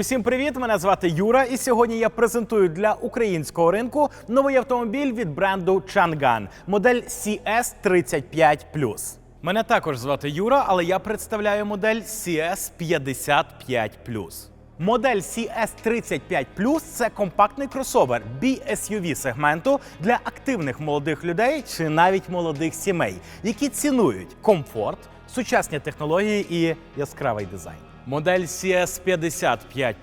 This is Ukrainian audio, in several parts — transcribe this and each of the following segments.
Усім привіт! Мене звати Юра, і сьогодні я презентую для українського ринку новий автомобіль від бренду Chang'an, модель CS35 Мене також звати Юра, але я представляю модель CS55 Модель CS35 це компактний кросовер B-SUV сегменту для активних молодих людей чи навіть молодих сімей, які цінують комфорт, сучасні технології і яскравий дизайн. Модель CS55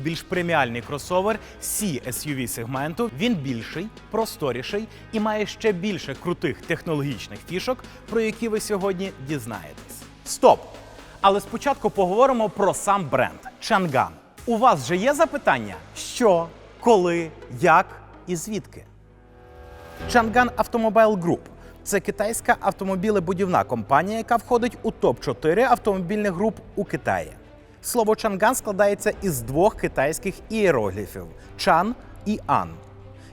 більш преміальний кросовер C-SUV сегменту. Він більший, просторіший і має ще більше крутих технологічних фішок, про які ви сьогодні дізнаєтесь. Стоп! Але спочатку поговоримо про сам бренд Chang'an. У вас вже є запитання, що, коли, як і звідки? Chang'an Automobile Group – це китайська автомобілебудівна компанія, яка входить у топ-4 автомобільних груп у Китаї. Слово Chang'an складається із двох китайських ієрогліфів чан і ан,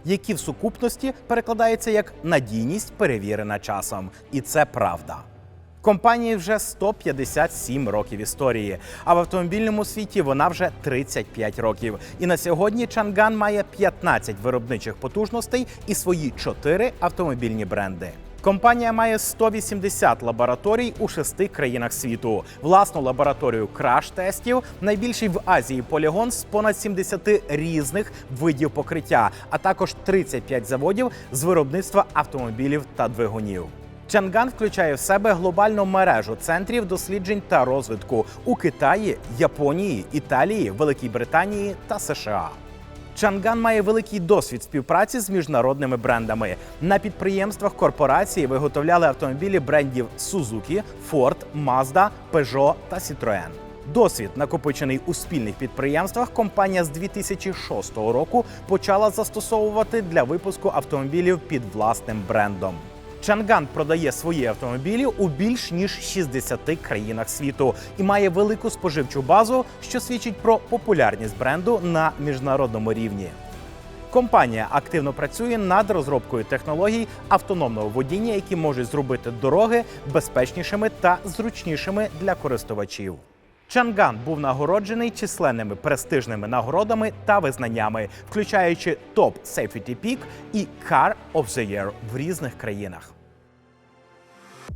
які в сукупності перекладаються як надійність, перевірена часом. І це правда. Компанії вже 157 років історії, а в автомобільному світі вона вже 35 років. І на сьогодні Chang'an має 15 виробничих потужностей і свої 4 автомобільні бренди. Компанія має 180 лабораторій у шести країнах світу, власну лабораторію краш-тестів, найбільший в Азії полігон з понад 70 різних видів покриття, а також 35 заводів з виробництва автомобілів та двигунів. Чанган включає в себе глобальну мережу центрів досліджень та розвитку у Китаї, Японії, Італії, Великій Британії та США. Чанган має великий досвід співпраці з міжнародними брендами. На підприємствах корпорації виготовляли автомобілі брендів Suzuki, Ford, Mazda, Peugeot та Citroën. Досвід, накопичений у спільних підприємствах, компанія з 2006 року почала застосовувати для випуску автомобілів під власним брендом. Чанган продає свої автомобілі у більш ніж 60 країнах світу і має велику споживчу базу, що свідчить про популярність бренду на міжнародному рівні. Компанія активно працює над розробкою технологій автономного водіння, які можуть зробити дороги безпечнішими та зручнішими для користувачів. Чанган був нагороджений численними престижними нагородами та визнаннями, включаючи Top Safety Peak і Car of the Year в різних країнах.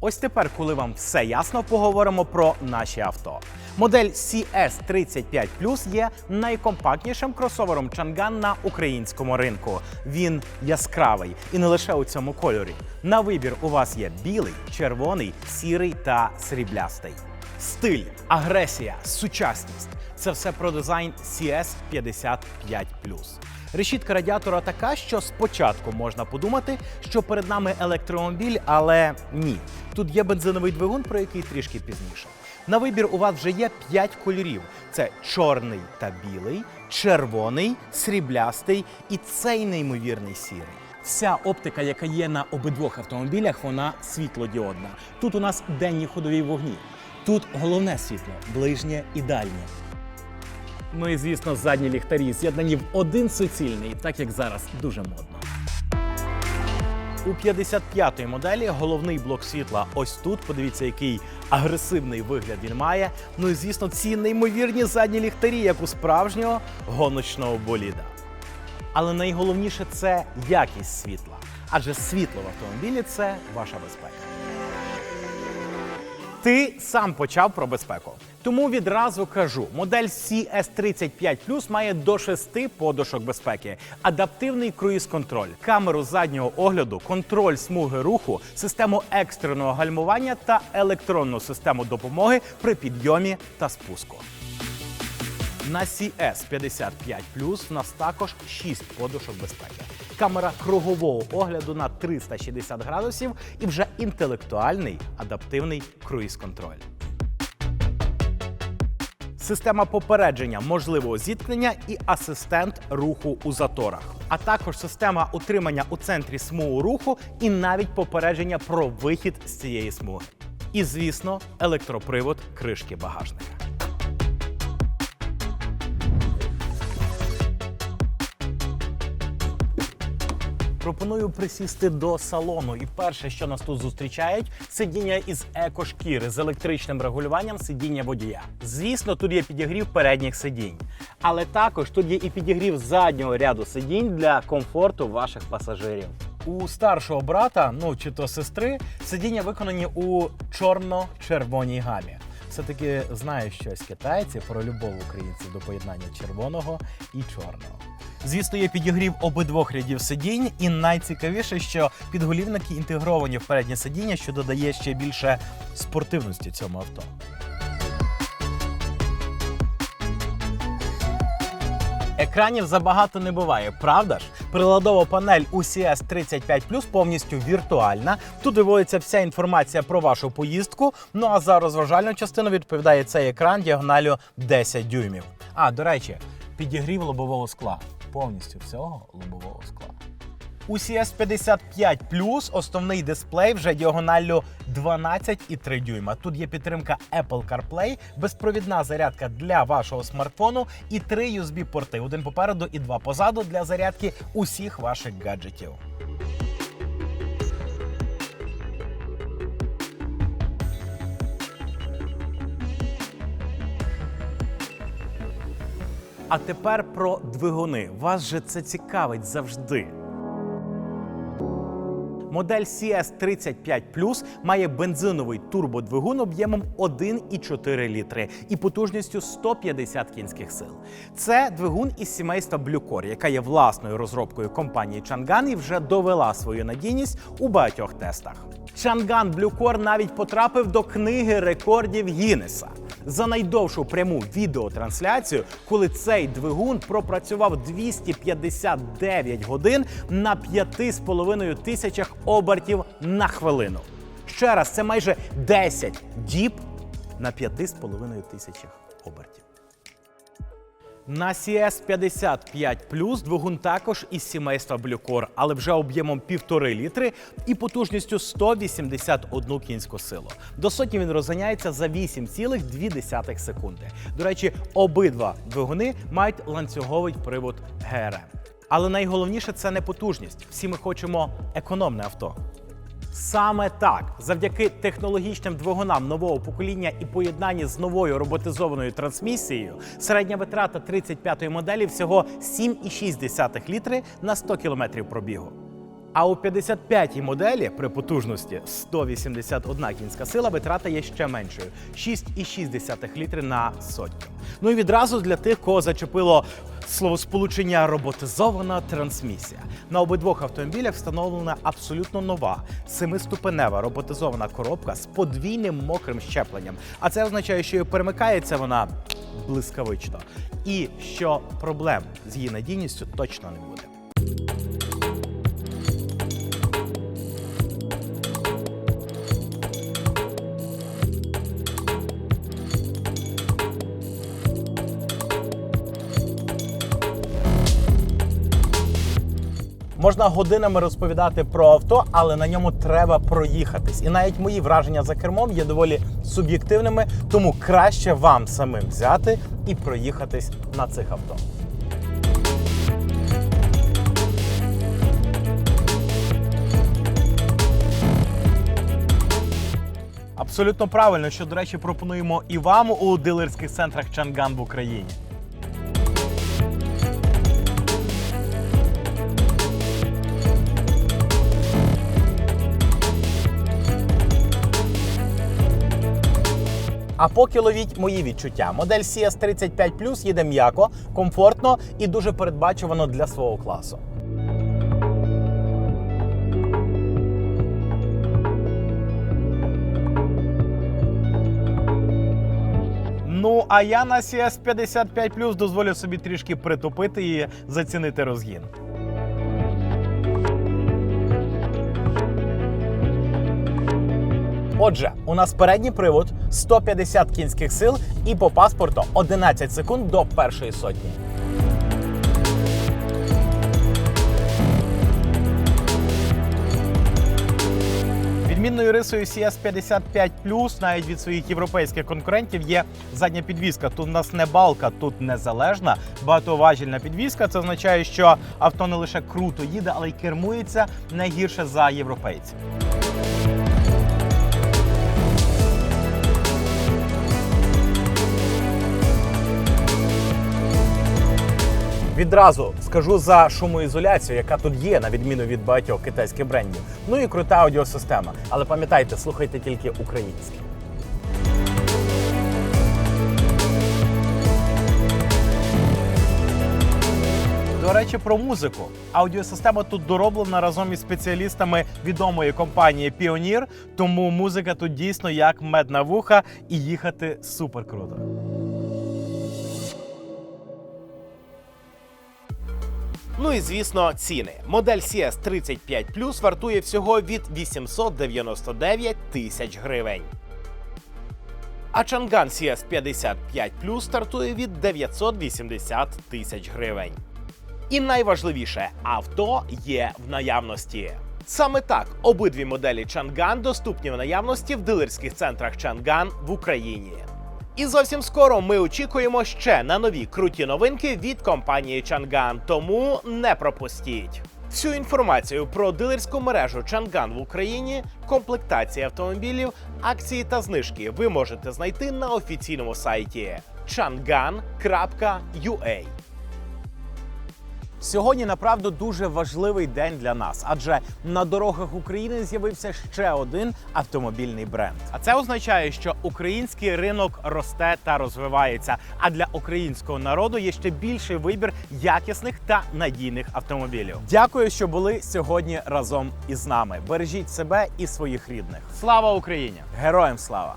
Ось тепер, коли вам все ясно, поговоримо про наші авто. Модель CS35 Plus є найкомпактнішим кросовером Chang'an на українському ринку. Він яскравий і не лише у цьому кольорі. На вибір у вас є білий, червоний, сірий та сріблястий. Стиль, агресія, сучасність це все про дизайн CS55 Решітка радіатора така, що спочатку можна подумати, що перед нами електромобіль, але ні. Тут є бензиновий двигун, про який трішки пізніше. На вибір у вас вже є 5 кольорів: це чорний та білий, червоний, сріблястий і цей неймовірний сірий. Вся оптика, яка є на обидвох автомобілях, вона світлодіодна. Тут у нас денні ходові вогні. Тут головне світло ближнє і дальнє. Ну і звісно, задні ліхтарі з'єднані в один суцільний, так як зараз дуже модно. У 55-ї моделі головний блок світла ось тут. Подивіться, який агресивний вигляд він має. Ну і звісно, ці неймовірні задні ліхтарі, як у справжнього гоночного боліда. Але найголовніше це якість світла. Адже світло в автомобілі це ваша безпека. Ти сам почав про безпеку. Тому відразу кажу: модель CS35 має до 6 подушок безпеки, адаптивний круїз-контроль, камеру заднього огляду, контроль смуги руху, систему екстреного гальмування та електронну систему допомоги при підйомі та спуску. На CS55 в нас також 6 подушок безпеки. Камера кругового огляду на 360 градусів і вже інтелектуальний адаптивний круїз-контроль. Система попередження можливого зіткнення і асистент руху у заторах, а також система утримання у центрі смугу руху і навіть попередження про вихід з цієї смуги. І, звісно, електропривод кришки багажника. Пропоную присісти до салону. І перше, що нас тут зустрічають, сидіння із екошкіри з електричним регулюванням сидіння водія. Звісно, тут є підігрів передніх сидінь, але також тут є і підігрів заднього ряду сидінь для комфорту ваших пасажирів. У старшого брата, ну чи то сестри, сидіння виконані у чорно-червоній гамі. Все-таки знаю щось китайці про любов українців до поєднання червоного і чорного. Звісно, є підігрів обидвох рядів сидінь, і найцікавіше, що підголівники інтегровані в переднє сидіння, що додає ще більше спортивності цьому авто. Екранів забагато не буває, правда ж? Приладова панель UCS 35 повністю віртуальна. Тут виводиться вся інформація про вашу поїздку. Ну а за розважальну частину відповідає цей екран діагоналю 10 дюймів. А, до речі, підігрів лобового скла. Повністю всього лобового скла. UCS 55 основний дисплей вже діагоналлю 12,3 дюйма. Тут є підтримка Apple CarPlay, безпровідна зарядка для вашого смартфону і три USB-порти: один попереду і два позаду для зарядки усіх ваших гаджетів. А тепер про двигуни. Вас же це цікавить завжди. Модель CS35 має бензиновий турбодвигун об'ємом 1,4 літри і потужністю 150 кінських сил. Це двигун із сімейства Bluecor, яка є власною розробкою компанії Chang'an і вже довела свою надійність у багатьох тестах. Chang'an Bluecor навіть потрапив до книги рекордів Гіннеса за найдовшу пряму відеотрансляцію, коли цей двигун пропрацював 259 годин на 5,5 тисячах обертів на хвилину. Ще раз, це майже 10 діб на 5,5 тисячах. На CS 55 двигун також із сімейства Bluecor, але вже об'ємом 1,5 літри і потужністю 181 кінську силу. До сотні він розганяється за 8,2 секунди. До речі, обидва двигуни мають ланцюговий привод ГРМ. Але найголовніше це не потужність. Всі ми хочемо економне авто. Саме так, завдяки технологічним двигунам нового покоління і поєднанні з новою роботизованою трансмісією, середня витрата 35-ї моделі всього 7,6 літри на 100 км пробігу. А у 55-й моделі при потужності 181 кінська сила витрата є ще меншою 6,6 літри на сотню. Ну і відразу для тих, кого зачепило словосполучення роботизована трансмісія. На обидвох автомобілях встановлена абсолютно нова семиступенева роботизована коробка з подвійним мокрим щепленням. А це означає, що перемикається вона блискавично, і що проблем з її надійністю точно не буде. Можна годинами розповідати про авто, але на ньому треба проїхатись. І навіть мої враження за кермом є доволі суб'єктивними, тому краще вам самим взяти і проїхатись на цих авто. Абсолютно правильно, що, до речі, пропонуємо і вам у дилерських центрах Чанган в Україні. А поки ловіть мої відчуття. Модель CS 35 їде м'яко, комфортно і дуже передбачувано для свого класу. Ну, а я на CS 55 дозволю собі трішки притупити і зацінити розгін. Отже, у нас передній привод 150 кінських сил і по паспорту 11 секунд до першої сотні. Відмінною рисою CS 55 навіть від своїх європейських конкурентів є задня підвізка. Тут у нас не балка, тут незалежна багатоважільна підвізка. Це означає, що авто не лише круто їде, але й кермується не гірше за європейців. Відразу скажу за шумоізоляцію, яка тут є, на відміну від багатьох китайських брендів. Ну і крута аудіосистема. Але пам'ятайте, слухайте тільки українське. До речі, про музику. Аудіосистема тут дороблена разом із спеціалістами відомої компанії Pioneer, тому музика тут дійсно як мед на вуха і їхати супер круто. Ну і звісно, ціни. Модель CS 35 Plus вартує всього від 899 тисяч гривень. А Chang'an CS 55 Plus стартує від 980 тисяч гривень. І найважливіше, авто є в наявності. Саме так обидві моделі Chang'an доступні в наявності в дилерських центрах Chang'an в Україні. І зовсім скоро ми очікуємо ще на нові круті новинки від компанії Чанган. тому не пропустіть. Всю інформацію про дилерську мережу Чанган в Україні, комплектації автомобілів, акції та знижки ви можете знайти на офіційному сайті chang'an.ua. Сьогодні направду дуже важливий день для нас, адже на дорогах України з'явився ще один автомобільний бренд. А це означає, що український ринок росте та розвивається. А для українського народу є ще більший вибір якісних та надійних автомобілів. Дякую, що були сьогодні разом із нами. Бережіть себе і своїх рідних. Слава Україні! Героям слава!